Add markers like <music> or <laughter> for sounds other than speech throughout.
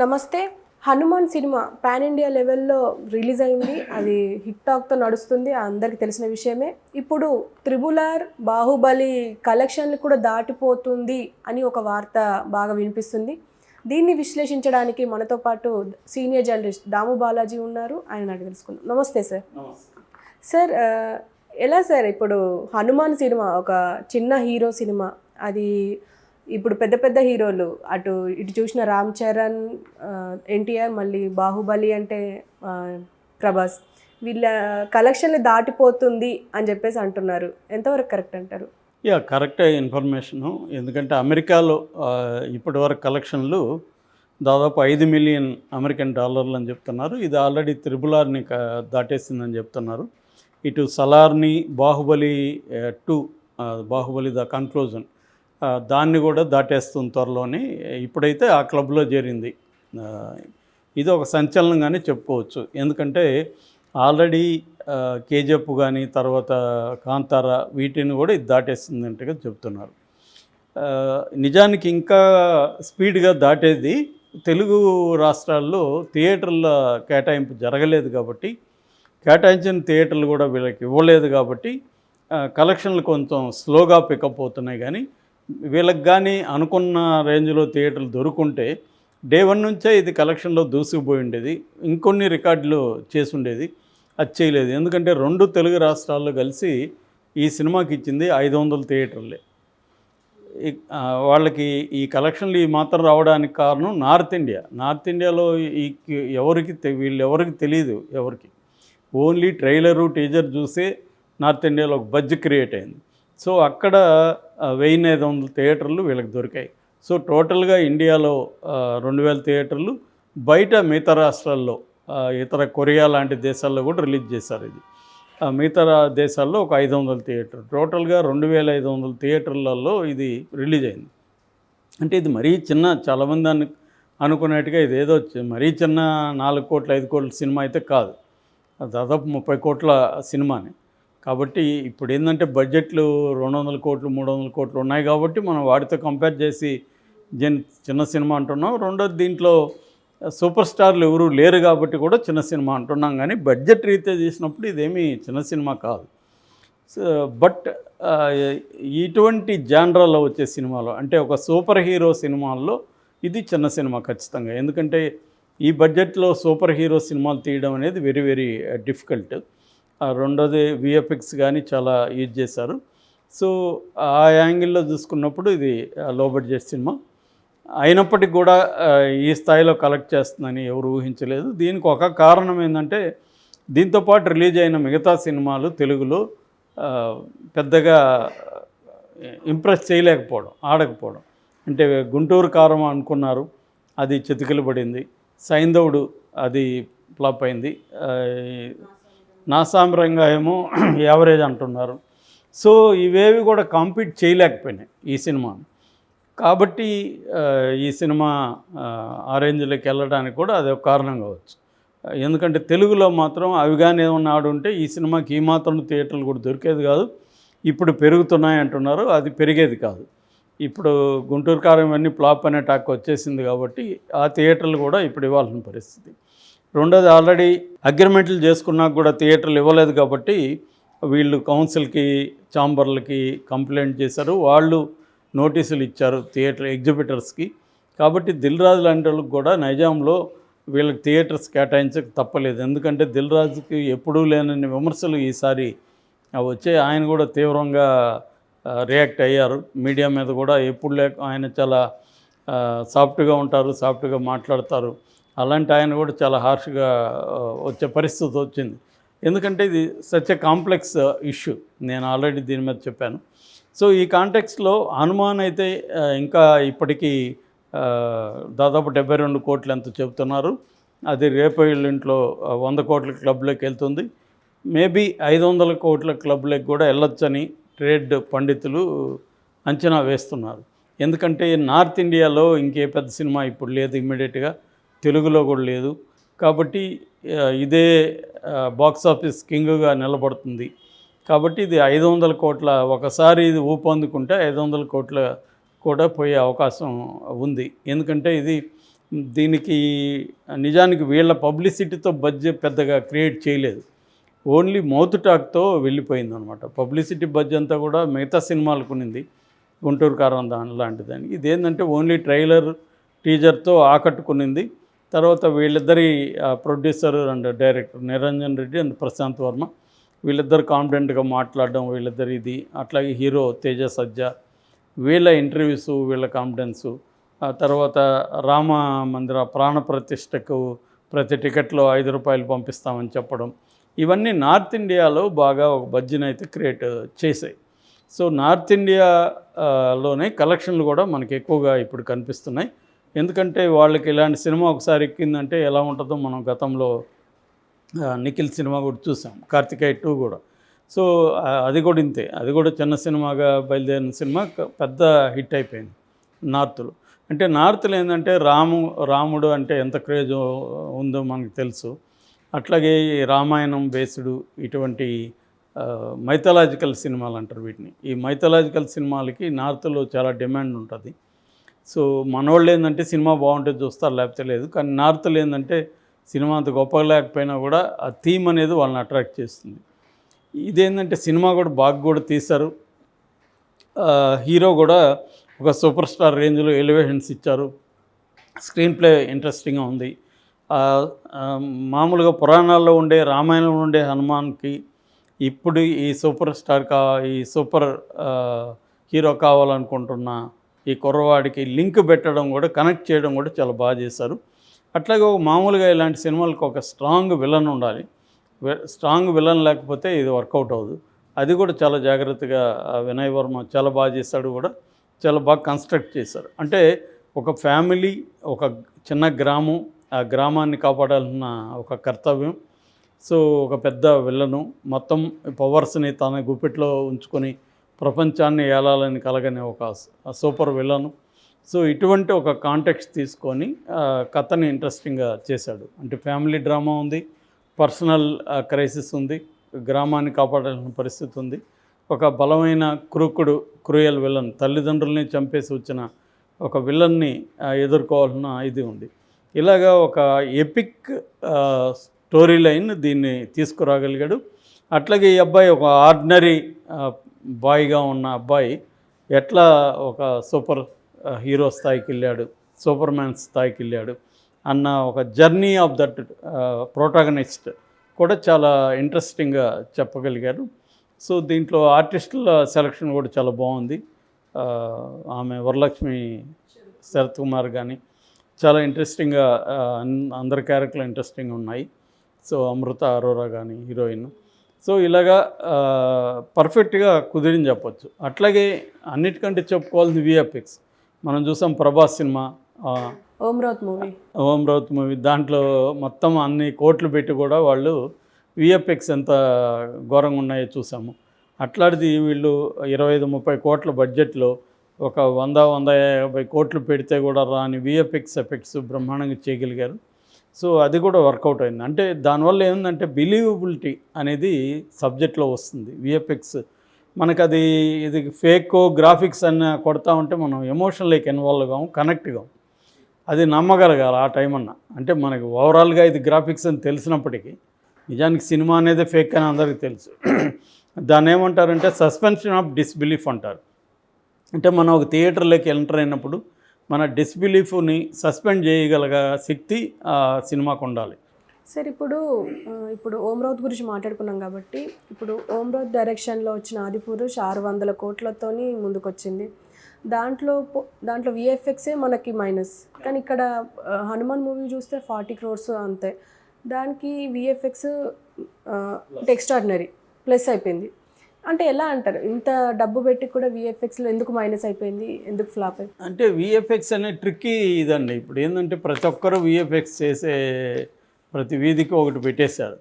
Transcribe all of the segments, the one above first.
నమస్తే. Hanuman cinema pan India లెవెల్లో release అయింది. అది హిట్ టాక్తో నడుస్తుంది. అందరికీ తెలిసిన విషయమే. ఇప్పుడు త్రిబులార్ బాహుబలి కలెక్షన్లు కూడా దాటిపోతుంది అని ఒక వార్త బాగా వినిపిస్తుంది. దీన్ని విశ్లేషించడానికి మనతో పాటు సీనియర్ జర్నలిస్ట్ దాము బాలాజీ ఉన్నారు. ఆయన అడిగి తెలుసుకుందాం. నమస్తే సార్. సార్ ఎలా సార్ ఇప్పుడు హనుమాన్ సినిమా ఒక చిన్న హీరో సినిమా అది ఇప్పుడు పెద్ద పెద్ద హీరోలు అటు ఇటు చూసిన రామ్ చరణ్ ఎన్టీఆర్ మళ్ళీ బాహుబలి అంటే ప్రభాస్ వీళ్ళ కలెక్షన్లు దాటిపోతుంది అని చెప్పేసి అంటున్నారు. ఎంతవరకు కరెక్ట్ అంటారు? Yeah correct information. ఎందుకంటే అమెరికాలో ఇప్పటి ఇప్పటివరకు కలెక్షన్లు దాదాపు ఐదు మిలియన్ అమెరికన్ డాలర్లు అని చెప్తున్నారు. ఇది ఆల్రెడీ త్రిబుల్ ఆర్ని దాటేసిందని చెప్తున్నారు. ఇటు సలార్ని Baahubali two Baahubali the conclusion. దాన్ని కూడా దాటేస్తుంది త్వరలోని. ఇప్పుడైతే ఆ క్లబ్లో చేరింది. ఇది ఒక సంచలనంగానే చెప్పుకోవచ్చు. ఎందుకంటే ఆల్రెడీ కేజీఎఫ్ కానీ తర్వాత కాంతార వీటిని కూడా ఇది దాటేస్తుందంటగా చెప్తున్నారు. నిజానికి ఇంకా స్పీడ్గా దాటేది తెలుగు రాష్ట్రాల్లో థియేటర్ల కేటాయింపు జరగలేదు కాబట్టి కేటాయించిన థియేటర్లు కూడా వీళ్ళకి ఇవ్వలేదు కాబట్టి కలెక్షన్లు కొంచెం స్లోగా పికప్ అవుతున్నాయి కానీ వీళ్ళకి కానీ అనుకున్న రేంజ్లో థియేటర్లు దొరుకుంటే డే వన్ నుంచే ఇది కలెక్షన్లో దూసుకుపోయి ఉండేది. ఇంకొన్ని రికార్డులు చేసి ఉండేది. అది చేయలేదు. ఎందుకంటే రెండు తెలుగు రాష్ట్రాల్లో కలిసి ఈ సినిమాకి ఇచ్చింది ఐదు వందల థియేటర్లే. వాళ్ళకి ఈ కలెక్షన్లు ఈ మాత్రం రావడానికి కారణం నార్త్ ఇండియా. నార్త్ ఇండియాలో ఈ ఎవరికి తె- వీళ్ళు ఎవరికి తెలియదు ఎవరికి. ఓన్లీ ట్రైలరు టీజర్ చూసే నార్త్ ఇండియాలో ఒక బజ్ క్రియేట్ అయింది. సో అక్కడ వెయ్యి ఐదు వందల థియేటర్లు వీళ్ళకి దొరికాయి. సో టోటల్గా ఇండియాలో రెండు వేల థియేటర్లు బయట మిగతా రాష్ట్రాల్లో ఇతర కొరియా లాంటి దేశాల్లో కూడా రిలీజ్ చేశారు ఇది. ఆ, మిగతా దేశాల్లో ఒక ఐదు వందల థియేటర్. టోటల్గా రెండు వేల ఐదు వందల థియేటర్లలో ఇది రిలీజ్ అయింది. అంటే ఇది మరీ చిన్న చాలామంది అను అనుకున్నట్టుగా ఇది ఏదో మరీ చిన్న నాలుగు కోట్ల ఐదు కోట్ల సినిమా అయితే కాదు. దాదాపు ముప్పై కోట్ల సినిమాని. కాబట్టి ఇప్పుడు ఏంటంటే బడ్జెట్లు రెండు వందల కోట్లు మూడు వందల కోట్లు ఉన్నాయి కాబట్టి మనం వాటితో కంపేర్ చేసి జన్ చిన్న సినిమా అంటున్నాం. రెండోది దీంట్లో సూపర్ స్టార్లు ఎవరు లేరు కాబట్టి కూడా చిన్న సినిమా అంటున్నాం కానీ బడ్జెట్ రీత్యా చేసినప్పుడు ఇదేమీ చిన్న సినిమా కాదు. సో బట్ ఇటువంటి జానరాలో వచ్చే సినిమాలో అంటే ఒక సూపర్ హీరో సినిమాల్లో ఇది చిన్న సినిమా ఖచ్చితంగా. ఎందుకంటే ఈ బడ్జెట్లో సూపర్ హీరో సినిమాలు తీయడం అనేది వెరీ వెరీ డిఫికల్ట్. రెండోది విఎఫ్ఎక్స్ కానీ చాలా యూజ్ చేశారు. సో ఆ యాంగిల్లో చూసుకున్నప్పుడు ఇది లో బడ్జెట్ సినిమా. అయినప్పటికీ కూడా ఈ స్థాయిలో కలెక్ట్ చేస్తుందని ఎవరు ఊహించలేదు. దీనికి ఒక కారణం ఏంటంటే దీంతోపాటు రిలీజ్ అయిన మిగతా సినిమాలు తెలుగులో పెద్దగా ఇంప్రెస్ చేయలేకపోవడం ఆడకపోవడం. అంటే గుంటూరు కారం అనుకున్నారు అది చితికిలబడింది. సైంధవుడు అది ఫ్లాప్ అయింది. నాసాంబరంగా ఏమో <clears throat> యావరేజ్ అంటున్నారు. సో ఇవేవి కూడా కాంపీట్ చేయలేకపోయినాయి ఈ సినిమా. కాబట్టి ఈ సినిమా ఆ, రేంజ్లోకి వెళ్ళడానికి కూడా అది ఒక కారణం కావచ్చు. ఎందుకంటే తెలుగులో మాత్రం అవి కానీ ఏమన్నా ఆడుంటే ఈ సినిమాకి ఈ మాత్రం థియేటర్లు కూడా దొరికేది కాదు. ఇప్పుడు పెరుగుతున్నాయి అంటున్నారు అది పెరిగేది కాదు. ఇప్పుడు గుంటూరు కారం ఇవన్నీ ఫ్లాప్ అనే టాక్ వచ్చేసింది కాబట్టి ఆ థియేటర్లు కూడా ఇప్పుడు ఇవ్వాల్సిన పరిస్థితి. రెండోది ఆల్రెడీ అగ్రిమెంట్లు చేసుకున్నాక కూడా థియేటర్లు ఇవ్వలేదు కాబట్టి వీళ్ళు కౌన్సిల్కి ఛాంబర్లకి కంప్లైంట్ చేశారు. వాళ్ళు నోటీసులు ఇచ్చారు థియేటర్ ఎగ్జిబిటర్స్కి. కాబట్టి దిల్ రాజు లాంటి వాళ్ళకి కూడా నైజాంలో వీళ్ళకి థియేటర్స్ కేటాయించక తప్పలేదు. ఎందుకంటే దిల్ రాజుకి ఎప్పుడూ లేనన్ని విమర్శలు ఈసారి వచ్చే ఆయన కూడా తీవ్రంగా రియాక్ట్ అయ్యారు. మీడియా మీద కూడా ఎప్పుడు లేక ఆయన చాలా సాఫ్ట్గా ఉంటారు సాఫ్ట్గా మాట్లాడతారు. అలాంటి ఆయన కూడా చాలా హార్ష్గా వచ్చే పరిస్థితి వచ్చింది. ఎందుకంటే ఇది సచ్ ఎ కాంప్లెక్స్ ఇష్యూ నేను ఆల్రెడీ దీని మీద చెప్పాను. సో ఈ కాంటెక్స్లో హనుమాన్ అయితే ఇంకా ఇప్పటికీ దాదాపు డెబ్బై రెండు కోట్లు ఎంత చెబుతున్నారు. అది రేపు ఇంట్లో వంద కోట్ల క్లబ్లోకి వెళ్తుంది. మేబీ ఐదు వందల కోట్ల క్లబ్లోకి కూడా వెళ్ళొచ్చని ట్రేడ్ పండితులు అంచనా వేస్తున్నారు. ఎందుకంటే నార్త్ ఇండియాలో ఇంకే పెద్ద సినిమా ఇప్పుడు లేదు ఇమ్మీడియట్గా తెలుగులో కూడా లేదు. కాబట్టి ఇదే బాక్స్ ఆఫీస్ కింగ్గా నిలబడుతుంది. కాబట్టి ఇది ఐదు వందల కోట్ల ఒకసారి ఇది ఊపందుకుంటే ఐదు వందల కోట్ల కూడా పోయే అవకాశం ఉంది. ఎందుకంటే ఇది దీనికి నిజానికి వీళ్ళ పబ్లిసిటీతో బడ్జెట్ పెద్దగా క్రియేట్ చేయలేదు. ఓన్లీ మౌత్ టాక్తో వెళ్ళిపోయింది అనమాట పబ్లిసిటీ బడ్జెట్ అంతా కూడా మిగతా సినిమాలకు ఉన్నింది. గుంటూరు కారం దాని లాంటిదని. ఇదేంటంటే ఓన్లీ ట్రైలర్ టీజర్తో ఆకట్టుకునింది. తర్వాత వీళ్ళిద్దరి producer and director Niranjan Reddy and Prashanth Varma. వీళ్ళిద్దరు కాన్ఫిడెంట్గా మాట్లాడడం వీళ్ళిద్దరు ఇది. అట్లాగే హీరో తేజ సజ్జ వీళ్ళ ఇంటర్వ్యూస్ వీళ్ళ కాన్ఫిడెన్సు. ఆ తర్వాత రామ మందిర ప్రాణ ప్రతిష్టకు ప్రతి టికెట్లో ఐదు రూపాయలు పంపిస్తామని చెప్పడం. ఇవన్నీ నార్త్ ఇండియాలో బాగా ఒక బజ్జినైతే అయితే క్రియేట్ చేసాయి సో నార్త్ ఇండియాలోనే కలెక్షన్లు కూడా మనకి ఎక్కువగా ఇప్పుడు కనిపిస్తున్నాయి. ఎందుకంటే వాళ్ళకి ఇలాంటి సినిమా ఒకసారి ఎక్కిందంటే ఎలా ఉంటుందో మనం గతంలో నిఖిల్ సినిమా కూడా చూసాం. కార్తికేయ టూ కూడా. సో అది కూడా ఇంతే. అది కూడా చిన్న సినిమాగా బయలుదేరిన సినిమా పెద్ద హిట్ అయిపోయింది నార్త్లో. అంటే నార్త్లో ఏంటంటే రాము రాముడు అంటే ఎంత క్రేజ్ ఉందో మనకు తెలుసు. అట్లాగే ఈ రామాయణం బేస్డ్ ఇటువంటి మైథలాజికల్ సినిమాలు అంటారు వీటిని. ఈ మైథలాజికల్ సినిమాలకి నార్త్లో చాలా డిమాండ్ ఉంటుంది. సో మనోళ్ళు ఏంటంటే సినిమా బాగుంటే చూస్తారు లేకపోతే లేదు. కానీ నార్త్లు ఏంటంటే సినిమా అంత గొప్పగా లేకపోయినా కూడా ఆ థీమ్ అనేది వాళ్ళని అట్రాక్ట్ చేస్తుంది. ఇదేంటంటే సినిమా కూడా బాగా కూడా తీశారు. హీరో కూడా ఒక సూపర్ స్టార్ రేంజ్లో ఎలివేషన్స్ ఇచ్చారు. స్క్రీన్ ప్లే ఇంట్రెస్టింగ్గా ఉంది. మామూలుగా పురాణాల్లో ఉండే రామాయణంలో ఉండే హనుమాన్కి ఇప్పుడు ఈ సూపర్ స్టార్ కా ఈ సూపర్ హీరో కావాలనుకుంటున్న ఈ కుర్రవాడికి లింక్ పెట్టడం కూడా కనెక్ట్ చేయడం కూడా చాలా బాగా చేశారు. అట్లాగే ఒక మామూలుగా ఇలాంటి సినిమాలకు ఒక స్ట్రాంగ్ విలన్ ఉండాలి. స్ట్రాంగ్ విలన్ లేకపోతే ఇది వర్కౌట్ అవ్వదు. అది కూడా చాలా జాగ్రత్తగా వినయ్ వర్మ చాలా బాగా చేశాడు కూడా చాలా బాగా కన్స్ట్రక్ట్ చేశారు. అంటే ఒక ఫ్యామిలీ ఒక చిన్న గ్రామం ఆ గ్రామాన్ని కాపాడాలన్న ఒక కర్తవ్యం. సో ఒక పెద్ద విల్లను మొత్తం పవర్స్ని తన గుప్పిట్లో ఉంచుకొని ప్రపంచాన్ని ఏలాలని కలగని ఒక సూపర్ విలను. సో ఇటువంటి ఒక కాంటెక్స్ట్ తీసుకొని కథని ఇంట్రెస్టింగ్గా చేశాడు. అంటే ఫ్యామిలీ డ్రామా ఉంది పర్సనల్ క్రైసిస్ ఉంది గ్రామాన్ని కాపాడాల్సిన పరిస్థితి ఉంది. ఒక బలమైన క్రూకుడు క్రూయల్ విలన్ తల్లిదండ్రుల్ని చంపేసి వచ్చిన ఒక విలన్ని ఎదుర్కోవాల్సిన ఇది ఉంది. ఇలాగా ఒక ఎపిక్ స్టోరీ లైన్ దీన్ని తీసుకురాగలిగాడు. అట్లాగే ఈ అబ్బాయి ఒక ఆర్డినరీ బాయ్గా ఉన్న అబ్బాయి ఎట్లా ఒక సూపర్ హీరో స్థాయికి వెళ్ళాడు సూపర్ మ్యాన్ స్థాయికి వెళ్ళాడు అన్న ఒక జర్నీ ఆఫ్ దట్ ప్రోటాగనిస్ట్ కూడా చాలా ఇంట్రెస్టింగ్గా చెప్పగలిగారు. సో దీంట్లో ఆర్టిస్టుల సెలక్షన్ కూడా చాలా బాగుంది. ఆమె వరలక్ష్మి శరత్ కుమార్ కానీ చాలా ఇంట్రెస్టింగ్గా అందరి క్యారెక్టర్లు ఇంట్రెస్టింగ్ ఉన్నాయి. సో అమృత అరోరా కానీ హీరోయిన్ సో ఇలాగా పర్ఫెక్ట్గా కుదిరింది చెప్పొచ్చు. అట్లాగే అన్నిటికంటే చెప్పుకోవాల్సింది విఎఫ్ఎక్స్ మనం చూసాం ప్రభాస్ సినిమా ఆ, ఓం రౌత్ మూవీ. ఓం రౌత్ మూవీ. దాంట్లో మొత్తం అన్ని కోట్లు పెట్టి కూడా వాళ్ళు విఎఫ్ఎక్స్ ఎంత ఘోరంగా ఉన్నాయో చూసాము. అట్లాంటిది వీళ్ళు ఇరవై ఐదు ముప్పై కోట్ల బడ్జెట్లో ఒక వంద వంద యాభై కోట్లు పెడితే కూడా రాని విఎఫ్ఎక్స్ ఎఫెక్ట్స్ బ్రహ్మాండంగా చేయగలిగారు. సో అది కూడా వర్కౌట్ అయింది. అంటే దానివల్ల ఏంటంటే బిలీవబిలిటీ అనేది సబ్జెక్ట్లో వస్తుంది. విఎఫ్ఎక్స్ మనకు అది ఇది ఫేక్ గ్రాఫిక్స్ అన్న కొడతా ఉంటే మనం ఎమోషనల్కి ఇన్వాల్వ్ కాము కనెక్ట్ కాము అది నమ్మగలగాలి ఆ టైం అన్న. అంటే మనకి ఓవరాల్గా ఇది గ్రాఫిక్స్ అని తెలిసినప్పటికీ నిజానికి సినిమా అనేది ఫేక్ అని అందరికీ తెలుసు. దాన్ని ఏమంటారంటే సస్పెన్షన్ ఆఫ్ డిస్బిలీఫ్ అంటారు. అంటే మనం ఒక థియేటర్లోకి ఎంటర్ అయినప్పుడు మన డిస్బిలీఫ్ని సస్పెండ్ చేయగలగ శక్తి ఆ సినిమాకు ఉండాలి. సార్ ఇప్పుడు ఇప్పుడు ఓం రౌత్ గురించి మాట్లాడుకున్నాం కాబట్టి ఇప్పుడు ఓం రౌత్ డైరెక్షన్లో వచ్చిన ఆదిపురుష్ ఆరు వందల కోట్లతోని ముందుకొచ్చింది. దాంట్లో పో- దాంట్లో విఎఫ్ఎక్సే మనకి మైనస్. కానీ ఇక్కడ హనుమాన్ మూవీ చూస్తే ఫార్టీ క్రోర్స్ అంతే. దానికి విఎఫ్ఎక్స్ ఎక్స్ట్రాడినరీ ప్లస్ అయిపోయింది. అంటే ఎలా అంటారు? ఇంత డబ్బు పెట్టి కూడా విఎఫ్ఎక్స్లో ఎందుకు మైనస్ అయిపోయింది? ఎందుకు ఫ్లాప్ అయిపోయింది? అంటే విఎఫ్ఎక్స్ అనే ట్రిక్కీ ఇదండి. ఇప్పుడు ఏంటంటే ప్రతి ఒక్కరు విఎఫ్ఎక్స్ చేసే ప్రతి వీధికి ఒకటి పెట్టేశారు.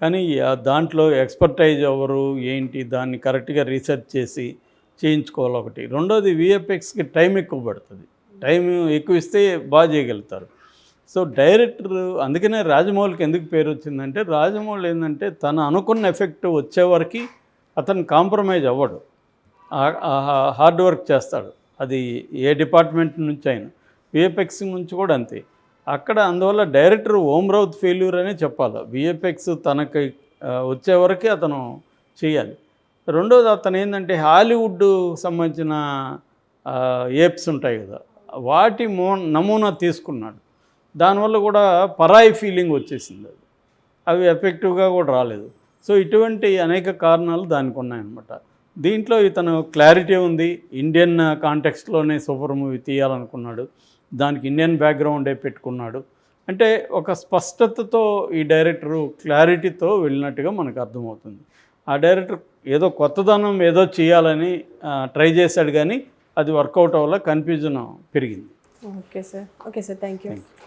కానీ ఆ దాంట్లో ఎక్స్పర్టైజ్ ఎవరు ఏంటి దాన్ని కరెక్ట్గా రీసెర్చ్ చేసి చేయించుకోవాలి ఒకటి. రెండోది విఎఫ్ఎక్స్కి టైం ఎక్కువ పడుతుంది. టైం ఎక్కువ ఇస్తే బాగా చేయగలుగుతారు. సో డైరెక్టర్ అందుకనే రాజమౌళికి ఎందుకు పేరు వచ్చిందంటే రాజమౌళి ఏంటంటే తను అనుకున్న ఎఫెక్ట్ వచ్చేవరకు అతను కాంప్రమైజ్ అవ్వడు. ఆ- హార్డ్ వర్క్ చేస్తాడు. అది ఏ డిపార్ట్మెంట్ నుంచి అయినా విఎఫ్ఎక్స్ నుంచి కూడా అంతే. అక్కడ అందువల్ల డైరెక్టర్ ఓమ్ రౌత్ ఫెయిల్యూర్ అనే చెప్పాలి. విఎఫ్ఎక్స్ తనకి వచ్చే వరకే అతను చేయాలి. రెండోది అతను ఏంటంటే హాలీవుడ్ సంబంధించిన ఏప్స్ ఉంటాయి కదా వాటి మో నమూనా తీసుకున్నాడు. దానివల్ల కూడా పరాయి ఫీలింగ్ వచ్చేసింది అది. అవి ఎఫెక్టివ్గా కూడా రాలేదు. సో ఇటువంటి అనేక కారణాలు దానికి ఉన్నాయన్నమాట దీంట్లో ఇతను క్లారిటీ ఉంది. ఇండియన్ కాంటెక్స్ట్లోనే సూపర్ మూవీ తీయాలనుకున్నాడు. దానికి ఇండియన్ బ్యాక్గ్రౌండే పెట్టుకున్నాడు. అంటే ఒక స్పష్టతతో ఈ డైరెక్టరు క్లారిటీతో వెళ్ళినట్టుగా మనకు అర్థమవుతుంది. ఆ డైరెక్టర్ ఏదో కొత్తదనం ఏదో చేయాలని ట్రై చేశాడు కానీ అది వర్కౌట్ అవ్వలే కన్ఫ్యూజన్ పెరిగింది. Okay sir. Okay sir. Thank you.